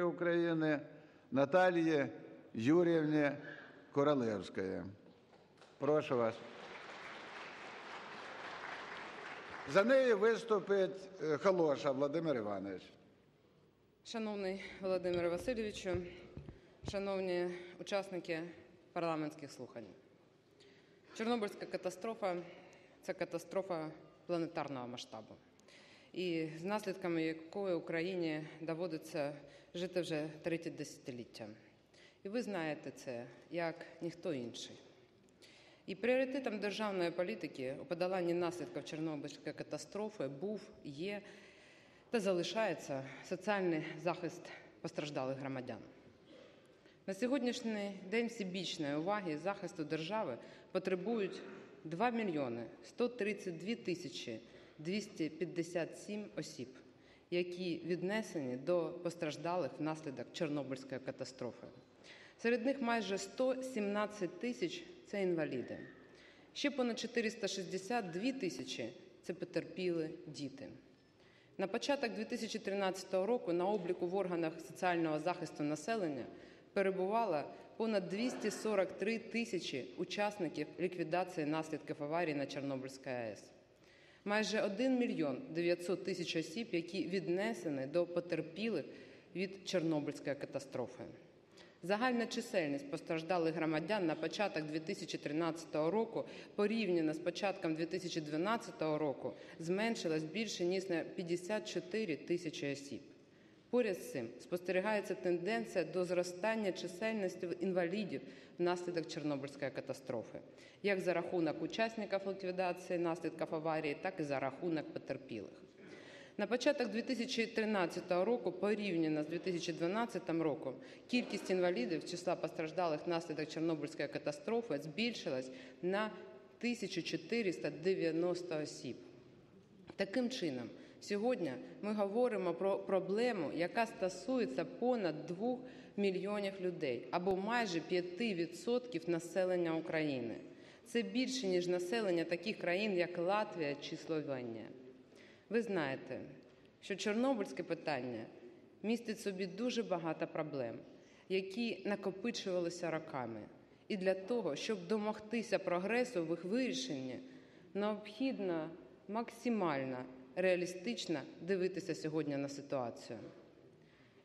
України Наталії Юріївні Королевської. Прошу вас. За неї виступить е, Холоша Владимир Іванович. Шановний Володимире Васильовичу, шановні учасники парламентських слухань, Чорнобильська катастрофа це катастрофа планетарного масштабу, і з наслідками якої Україні доводиться жити вже третє десятиліття. І ви знаєте це як ніхто інший. І пріоритетом державної політики у подоланні наслідків Чорнобильської катастрофи був, є та залишається соціальний захист постраждалих громадян. На сьогоднішній день всебічної уваги захисту держави потребують 2 мільйони 132 тисячі 257 осіб, які віднесені до постраждалих внаслідок Чорнобильської катастрофи. Серед них майже 117 тисяч це інваліди. Ще понад 462 тисячі це потерпіли діти. На початок 2013 року на обліку в органах соціального захисту населення перебувало понад 243 тисячі учасників ліквідації наслідків аварії на Чорнобильській АЕС. Майже 1 мільйон 900 тисяч осіб, які віднесені до потерпілих від Чорнобильської катастрофи. Загальна чисельність постраждалих громадян на початок 2013 року порівняно з початком 2012 року зменшилась більше ніж на 54 тисячі осіб. Поряд з цим спостерігається тенденція до зростання чисельності інвалідів внаслідок Чорнобильської катастрофи, як за рахунок учасників ліквідації наслідків аварії, так і за рахунок потерпілих. На початок 2013 року, порівняно з 2012 роком, кількість інвалідів числа постраждалих внаслідок Чорнобильської катастрофи збільшилась на 1490 осіб. Таким чином, сьогодні ми говоримо про проблему, яка стосується понад 2 мільйонів людей або майже 5% населення України. Це більше ніж населення таких країн, як Латвія чи Словенія. Ви знаєте, що Чорнобильське питання містить собі дуже багато проблем, які накопичувалися роками. І для того, щоб домогтися прогресу в їх вирішенні, необхідно максимально реалістично дивитися сьогодні на ситуацію.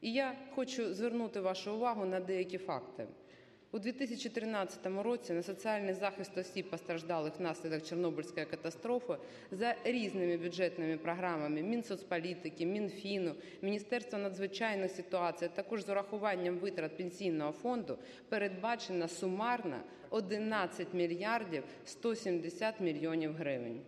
І я хочу звернути вашу увагу на деякі факти. У 2013 році на соціальний захист осіб, постраждалих внаслідок Чорнобильської катастрофи, за різними бюджетними програмами Мінсоцполітики, Мінфіну, Міністерства надзвичайних ситуацій, також з урахуванням витрат пенсійного фонду передбачено сумарно 11 мільярдів 170 мільйонів гривень.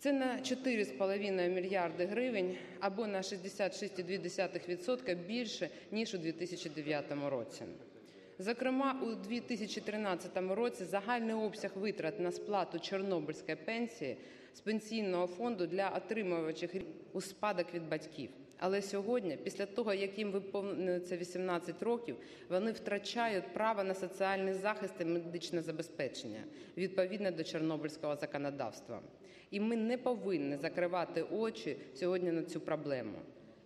Це на 4,5 мільярди гривень або на 66,2% більше ніж у 2009 році. Зокрема, у 2013 році загальний обсяг витрат на сплату Чорнобильської пенсії з пенсійного фонду для отримувачів у спадок від батьків. Але сьогодні, після того, як їм виповнюється 18 років, вони втрачають право на соціальний захист і медичне забезпечення відповідно до чорнобильського законодавства. І ми не повинні закривати очі сьогодні на цю проблему.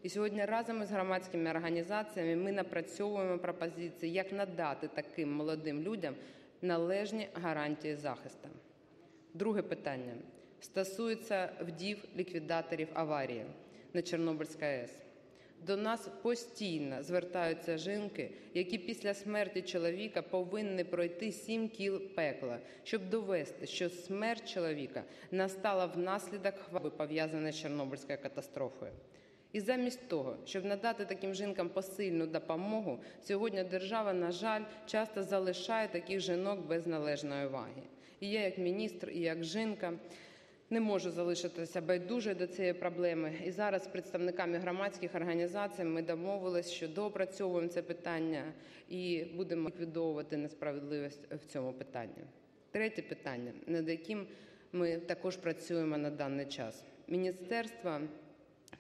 І сьогодні разом із громадськими організаціями ми напрацьовуємо пропозиції, як надати таким молодим людям належні гарантії захисту. Друге питання стосується вдів ліквідаторів аварії на Чорнобильській АЕС. До нас постійно звертаються жінки, які після смерті чоловіка повинні пройти сім кіл пекла, щоб довести, що смерть чоловіка настала внаслідок хвороби, пов'язаної з Чорнобильською катастрофою. І замість того, щоб надати таким жінкам посильну допомогу, сьогодні держава, на жаль, часто залишає таких жінок без належної уваги. І я, як міністр, і як жінка, не можу залишитися байдуже до цієї проблеми. І зараз з представниками громадських організацій ми домовились, що доопрацьовуємо це питання і будемо ліквідовувати несправедливість в цьому питанні. Третє питання, над яким ми також працюємо на даний час. Міністерство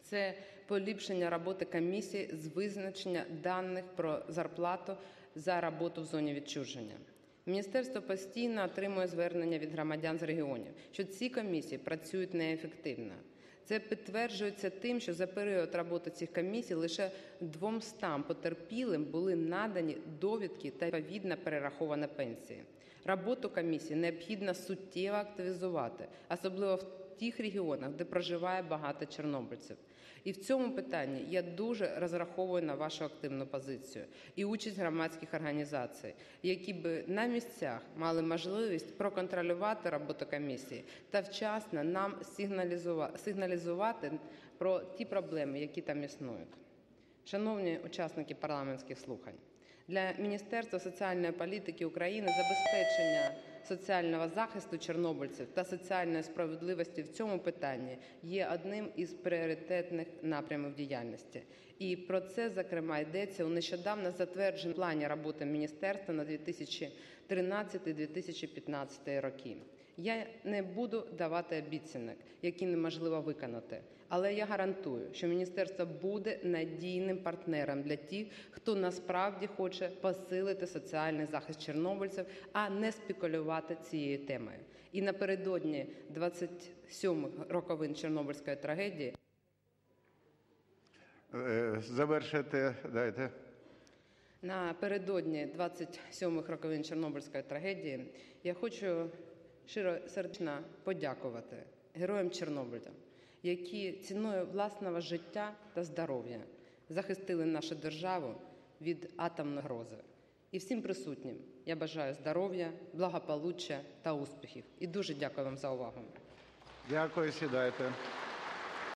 це поліпшення роботи комісії з визначення даних про зарплату за роботу в зоні відчуження. Міністерство постійно отримує звернення від громадян з регіонів, що ці комісії працюють неефективно. Це підтверджується тим, що за період роботи цих комісій лише 200 потерпілим були надані довідки та відповідно перерахована пенсії. Роботу комісії необхідно суттєво активізувати, особливо в тих регіонах, де проживає багато чорнобильців. І в цьому питанні я дуже розраховую на вашу активну позицію і участь громадських організацій, які би на місцях мали можливість проконтролювати роботу комісії та вчасно нам сигналізувати про ті проблеми, які там існують. Шановні учасники парламентських слухань, для Міністерства соціальної політики України забезпечення соціального захисту чорнобильців та соціальної справедливості в цьому питанні є одним із пріоритетних напрямів діяльності. І про це, зокрема, йдеться у нещодавно затвердженому плані роботи міністерства на 2013-2015 роки. Я не буду давати обіцянок, які неможливо виконати. Але я гарантую, що міністерство буде надійним партнером для тих, хто насправді хоче посилити соціальний захист чорнобильців, а не спекулювати цією темою. І напередодні 27-х роковин Чорнобильської трагедії Е, Завершити дайте. Напередодні 27-х роковин Чорнобильської трагедії я хочу щиро сердечно подякувати героям Чорнобиля, які ціною власного життя та здоров'я захистили нашу державу від атомної грози. І всім присутнім я бажаю здоров'я, благополуччя та успіхів. І дуже дякую вам за увагу. Дякую, сідайте.